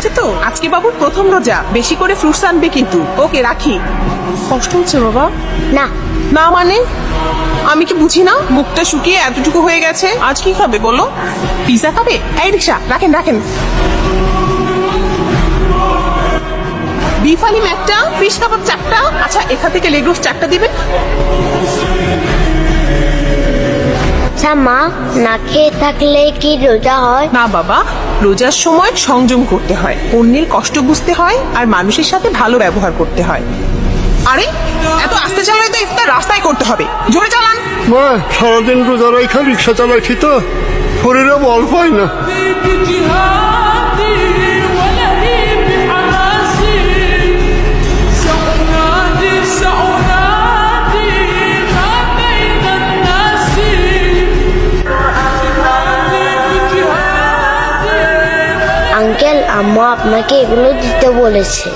আছে তো? আজকে বাবুর প্রথম রোজা। বেশি করে ফ্রুটস আনবে কিন্তু। ওকে রাখি। কষ্ট হচ্ছে বাবা। না। না মানে? আমি কি বুঝি না? মুখটা শুকিয়ে এতটুকু হয়ে গেছে। আজ কি খাবে বলো? পিজা খাবে? এই রিক্সা রাখেন রাখেন। বিফ আলিম একটা ফিশ কাবাব চারটা। আচ্ছা এখান থেকে লেগ রোস্ট চারটা দিবেন? আচ্ছা মা না খেয়ে থাকলে কি রোজা হয়? না বাবা রোজার সময় সংযম করতে হয় অন্যের কষ্ট বুঝতে হয় আর মানুষের সাথে ভালো ব্যবহার করতে হয়। আরে এত আস্তে চালায় তো ইফতার রাস্তায় করতে হবে। জোরে চালান। মা সারাদিন রোজা রাখা রিক্সা চালাইছি তো। শরীরে বল পাই না। আম্মা আপনাকে এগুলো দিতে বলেছে।